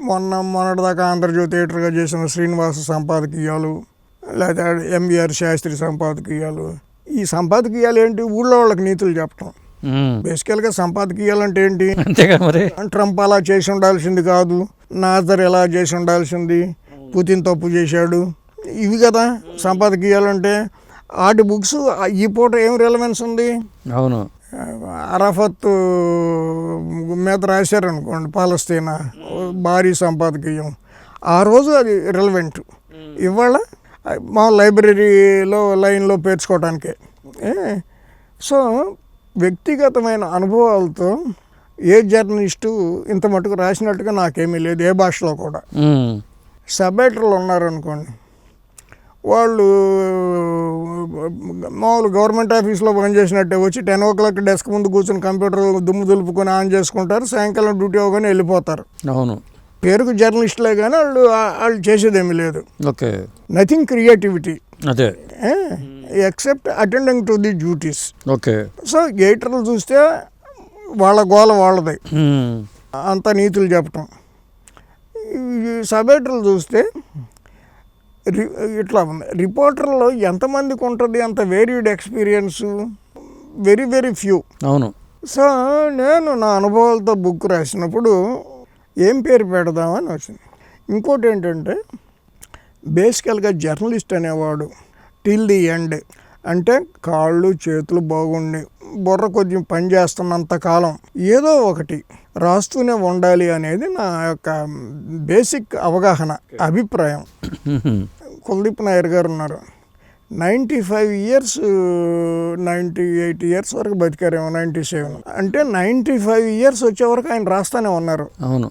మొన్న మొన్నటిదాకా ఆంధ్రజ్యోతి థియేటర్గా చేసిన శ్రీనివాస సంపాదకీయాలు లేదా ఎంవిఆర్ శాస్త్రి సంపాదకీయాలు. ఈ సంపాదకీయాలు ఏంటి? ఊళ్ళో వాళ్ళకి నీతులు చెప్పటం. బేసికల్గా సంపాదకీయాలు అంటే ఏంటి అంతేగా మరి. ట్రంప్ అలా చేసి ఉండాల్సింది కాదు నాజర్ ఎలా చేసి ఉండాల్సింది పుతిన్ తప్పు చేశాడు. ఇవి కదా సంపాదకీయాలంటే. వాటి బుక్స్ ఈ పూట ఏం రిలవెన్స్ ఉంది? అవును. అరాఫత్ మీద రాశారు అనుకోండి పాలస్తీనా. భారీ సంపాదకీయం ఆ రోజు అది రిలవెంట్ ఇవాళ మా లైబ్రరీలో లైన్లో పేర్చుకోవడానికే? సో వ్యక్తిగతమైన అనుభవాలతో ఏ జర్నలిస్టు ఇంత మటుకు రాసినట్టుగా నాకేమీ లేదు ఏ భాషలో కూడా. సబ్ ఉన్నారనుకోండి వాళ్ళు మామూలు గవర్నమెంట్ ఆఫీస్లో పనిచేసినట్టే వచ్చి టెన్ ఓ క్లాక్ డెస్క్ ముందు కూర్చొని కంప్యూటర్ దుమ్ము దులుపుకొని ఆన్ చేసుకుంటారు సాయంకాలం డ్యూటీ అవగానే వెళ్ళిపోతారు. అవును. పేరుకు జర్నలిస్టులే కానీ వాళ్ళు వాళ్ళు చేసేదేమీ లేదు. ఓకే. నథింగ్ క్రియేటివిటీ అదే. Except attending to the duties okay. So గేటర్లు చూస్తే వాళ్ళ గోల వాళ్ళది. అంత నీతులు చెప్పటం. సబేటర్లు చూస్తే ఇట్లా ఉంది రిపోర్టర్లో ఎంతమందికి ఉంటుంది అంత varied experience? Very very few. అవును. సో నేను నా అనుభవాలతో బుక్ రాసినప్పుడు ఏం పేరు పెడదామని వచ్చింది. ఇంకోటి ఏంటంటే బేసికల్గా జర్నలిస్ట్ అనేవాడు టిల్ ది ఎండ్ అంటే కాళ్ళు చేతులు బాగుండి బుర్ర కొంచెం పని చేస్తున్నంత కాలం ఏదో ఒకటి రాస్తూనే ఉండాలి అనేది నా యొక్క బేసిక్ అవగాహన అభిప్రాయం. కులదీప్ నాయర్ గారు ఉన్నారు. Ninety five years ninety eight years వరకు బతికారేమో నైంటీ సెవెన్. అంటే నైంటీ ఫైవ్ ఇయర్స్ వచ్చే వరకు ఆయన రాస్తానే ఉన్నారు. అవును.